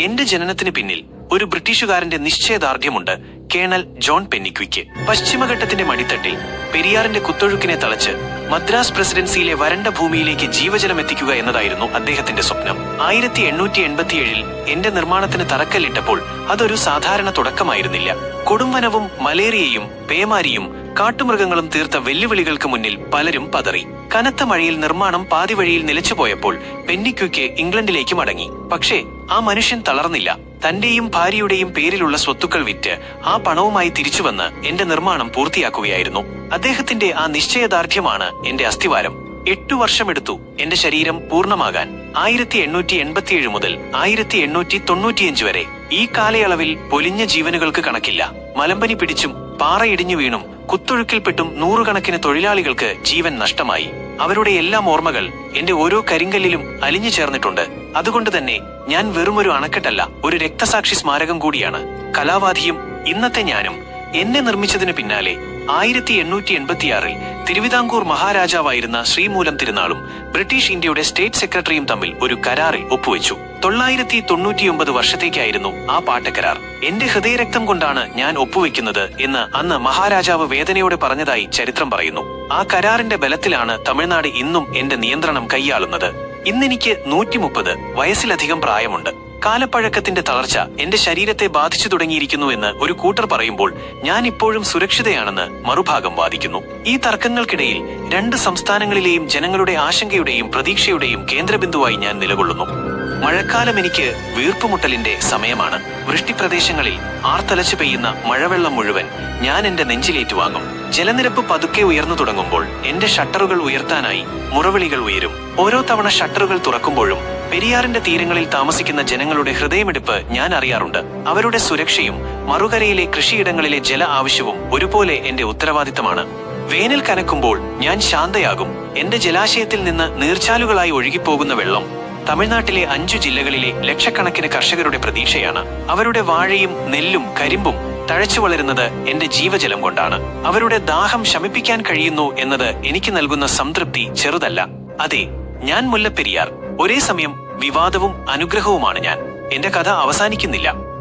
എന്റെ ജനനത്തിന് പിന്നിൽ ഒരു ബ്രിട്ടീഷുകാരന്റെ നിശ്ചയദാർഢ്യമുണ്ട് കേണൽ ജോൺ പെന്നിക്വിക്ക്. പശ്ചിമഘട്ടത്തിന്റെ മടിത്തട്ടിൽ പെരിയാറിന്റെ കുത്തൊഴുക്കിനെ തളച്ച് മദ്രാസ് പ്രസിഡൻസിയിലെ വരണ്ട ഭൂമിയിലേക്ക് ജീവജലം എത്തിക്കുക എന്നതായിരുന്നു അദ്ദേഹത്തിന്റെ സ്വപ്നം. ആയിരത്തി എണ്ണൂറ്റി എൺപത്തിയേഴിൽ എന്റെ നിർമ്മാണത്തിന് തറക്കല്ലിട്ടപ്പോൾ അതൊരു സാധാരണ തുടക്കമായിരുന്നില്ല. കൊടുംവനവും മലേറിയയും പേമാരിയും കാട്ടുമൃഗങ്ങളും തീർത്ത വെല്ലുവിളികൾക്ക് മുന്നിൽ പലരും പതറി. കനത്ത മഴയിൽ നിർമ്മാണം പാതിവഴിയിൽ നിലച്ചുപോയപ്പോൾ പെന്നിക്വിക്ക് ഇംഗ്ലണ്ടിലേക്ക് മടങ്ങി. പക്ഷേ ആ മനുഷ്യൻ തളർന്നില്ല. തന്റെയും ഭാര്യയുടെയും പേരിലുള്ള സ്വത്തുക്കൾ വിറ്റ് ആ പണവുമായി തിരിച്ചുവന്ന് എന്റെ നിർമ്മാണം പൂർത്തിയാക്കുകയായിരുന്നു. അദ്ദേഹത്തിന്റെ ആ നിശ്ചയദാർഢ്യമാണ് എന്റെ അസ്ഥിവാരം. എട്ടു വർഷമെടുത്തു എന്റെ ശരീരം പൂർണമാകാൻ. ആയിരത്തി എണ്ണൂറ്റി എൺപത്തിയേഴ് മുതൽ ആയിരത്തി എണ്ണൂറ്റി തൊണ്ണൂറ്റിയഞ്ച് വരെ. ഈ കാലയളവിൽ പൊലിഞ്ഞ ജീവനുകൾക്ക് കണക്കില്ല. മലമ്പനി പിടിച്ചും പാറയിടിഞ്ഞു വീണും കുത്തൊഴുക്കിൽപ്പെട്ടും നൂറുകണക്കിന് തൊഴിലാളികൾക്ക് ജീവൻ നഷ്ടമായി. അവരുടെ എല്ലാം ഓർമ്മകൾ എന്റെ ഓരോ കരിങ്കല്ലിലും അലിഞ്ഞു ചേർന്നിട്ടുണ്ട്. അതുകൊണ്ട് തന്നെ ഞാൻ വെറുമൊരു അണക്കെട്ടല്ല ഒരു രക്തസാക്ഷി സ്മാരകം കൂടിയാണ്. കലാവാധിയും ഇന്നത്തെ ഞാനും എന്നെ നിർമ്മിച്ചതിന് പിന്നാലെ ആയിരത്തി എണ്ണൂറ്റി എൺപത്തിയാറിൽ തിരുവിതാംകൂർ മഹാരാജാവായിരുന്ന ശ്രീമൂലം തിരുനാളും ബ്രിട്ടീഷ് ഇന്ത്യയുടെ സ്റ്റേറ്റ് സെക്രട്ടറിയും തമ്മിൽ ഒരു കരാറിൽ ഒപ്പുവെച്ചു. തൊള്ളായിരത്തി തൊണ്ണൂറ്റിയൊമ്പത് വർഷത്തേക്കായിരുന്നു ആ പാട്ടക്കരാർ. എന്റെ ഹൃദയരക്തം കൊണ്ടാണ് ഞാൻ ഒപ്പുവെക്കുന്നത് എന്ന് അന്ന് മഹാരാജാവ് വേദനയോടെ പറഞ്ഞതായി ചരിത്രം പറയുന്നു. ആ കരാറിന്റെ ബലത്തിലാണ് തമിഴ്നാട് ഇന്നും എന്റെ നിയന്ത്രണം കൈയാളുന്നത്. ഇന്നെനിക്ക് നൂറ്റി മുപ്പത് വയസ്സിലധികം പ്രായമുണ്ട്. കാലപ്പഴക്കത്തിന്റെ തളർച്ച എന്റെ ശരീരത്തെ ബാധിച്ചു തുടങ്ങിയിരിക്കുന്നു എന്ന് ഒരു കൂട്ടർ പറയുമ്പോൾ ഞാൻ ഇപ്പോഴും സുരക്ഷിതയാണെന്ന് മറുഭാഗം വാദിക്കുന്നു. ഈ തർക്കങ്ങൾക്കിടയിൽ രണ്ട് സംസ്ഥാനങ്ങളിലെയും ജനങ്ങളുടെ ആശങ്കയുടെയും പ്രതീക്ഷയുടെയും കേന്ദ്രബിന്ദുവായി ഞാൻ നിലകൊള്ളുന്നു. മഴക്കാലം എനിക്ക് വീർപ്പുമുട്ടലിന്റെ സമയമാണ്. വൃഷ്ടിപ്രദേശങ്ങളിൽ ആർത്തലച്ചു പെയ്യുന്ന മഴവെള്ളം മുഴുവൻ ഞാൻ എന്റെ നെഞ്ചിലേറ്റു വാങ്ങും. ജലനിരപ്പ് പതുക്കെ ഉയർന്നു തുടങ്ങുമ്പോൾ എന്റെ ഷട്ടറുകൾ ഉയർത്താനായി മുറവിളികൾ ഉയരും. ഓരോ തവണ ഷട്ടറുകൾ തുറക്കുമ്പോഴും പെരിയാറിന്റെ തീരങ്ങളിൽ താമസിക്കുന്ന ജനങ്ങളുടെ ഹൃദയമെടുപ്പ് ഞാൻ അറിയാറുണ്ട്. അവരുടെ സുരക്ഷയും മറുകരയിലെ കൃഷിയിടങ്ങളിലെ ജല ആവശ്യവും ഒരുപോലെ എന്റെ ഉത്തരവാദിത്തമാണ്. വേനൽ കനക്കുമ്പോൾ ഞാൻ ശാന്തയാകും. എന്റെ ജലാശയത്തിൽ നിന്ന് നീർച്ചാലുകളായി ഒഴുകിപ്പോകുന്ന വെള്ളം തമിഴ്നാട്ടിലെ അഞ്ചു ജില്ലകളിലെ ലക്ഷക്കണക്കിന് കർഷകരുടെ പ്രതീക്ഷയാണ്. അവരുടെ വാഴയും നെല്ലും കരിമ്പും തഴച്ചു വളരുന്നത് എന്റെ ജീവജലം കൊണ്ടാണ്. അവരുടെ ദാഹം ശമിപ്പിക്കാൻ കഴിയുന്നു എന്നത് എനിക്ക് നൽകുന്ന സംതൃപ്തി ചെറുതല്ല. അതെ ഞാൻ മുല്ലപ്പെരിയാർ ഒരേ സമയം വിവാദവും അനുഗ്രഹവുമാണ് ഞാൻ. എന്റെ കഥ അവസാനിക്കുന്നില്ല.